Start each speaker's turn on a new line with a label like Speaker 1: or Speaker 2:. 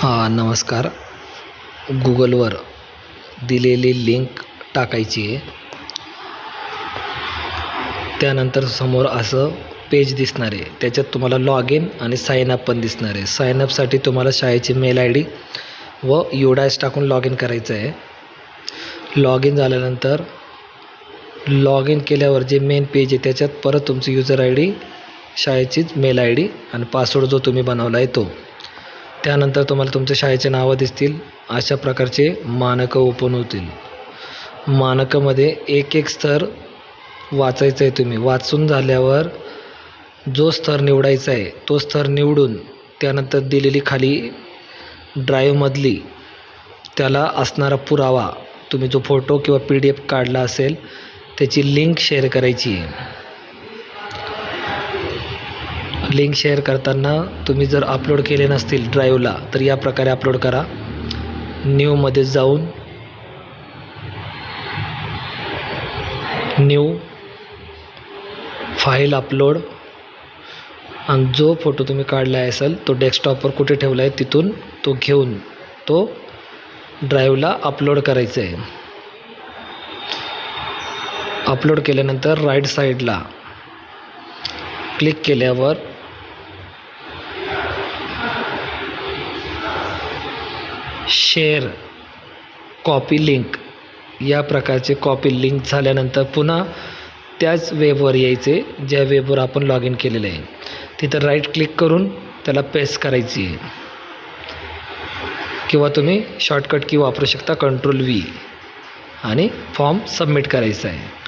Speaker 1: हां नमस्कार. गुगलवर दिलेली लिंक टाकायची आहे. त्यानंतर समोर असं पेज दिसणार आहे. त्याच्यात तुम्हाला लॉग इन आणि साइन अप पण दिसणार आहे. साइन अपसाठी तुम्हाला शाळेची मेल आय डी व युडायस टाकून लॉग इन करायचं आहे. लॉग इन झाल्यानंतर लॉग इन केल्यावर जे मेन पेज आहे त्याच्यात परत तुमचं युजर आय डी शाळेचीच मेल आय डी आणि पासवर्ड जो तुम्ही बनवला आहे तो. त्यानंतर तुम्हाला तुमच्या शाळेचे नावं दिसतील. अशा प्रकारचे मानकं ओपन होतील. मानकामध्ये एक एक स्तर वाचायचं आहे तुम्ही. वाचून झाल्यावर जो स्तर निवडायचा आहे तो स्तर निवडून त्यानंतर दिलेली खाली ड्राईव्हमधली त्याला असणारा पुरावा तुम्ही जो फोटो किंवा पी डी एफ काढला असेल त्याची लिंक शेअर करायची आहे. लिंक शेअर करताना तुम्ही जर अपलोड केले नसतील ड्राईव्हला तर या प्रकारे अपलोड करा. न्यूमध्ये जाऊन न्यू फाईल अपलोड. आणि जो फोटो तुम्ही काढला असेल तो डेस्कटॉपवर कुठे ठेवला आहे तिथून तो घेऊन तो ड्राईव्हला अपलोड करायचा आहे अपलोड केल्यानंतर राईट साईडला क्लिक केल्यावर शेअर कॉपी लिंक या प्रकारचे कॉपी लिंक झाल्यानंतर पुन्हा त्याच वेबवर यायचे ज्या वेबवर आपण लॉग इन केलेलं आहे. तिथं राईट क्लिक करून त्याला पेस्ट करायची आहे. किंवा तुम्ही शॉर्टकट की वापरू शकता कंट्रोल व्ही आणि फॉर्म सबमिट करायचा आहे.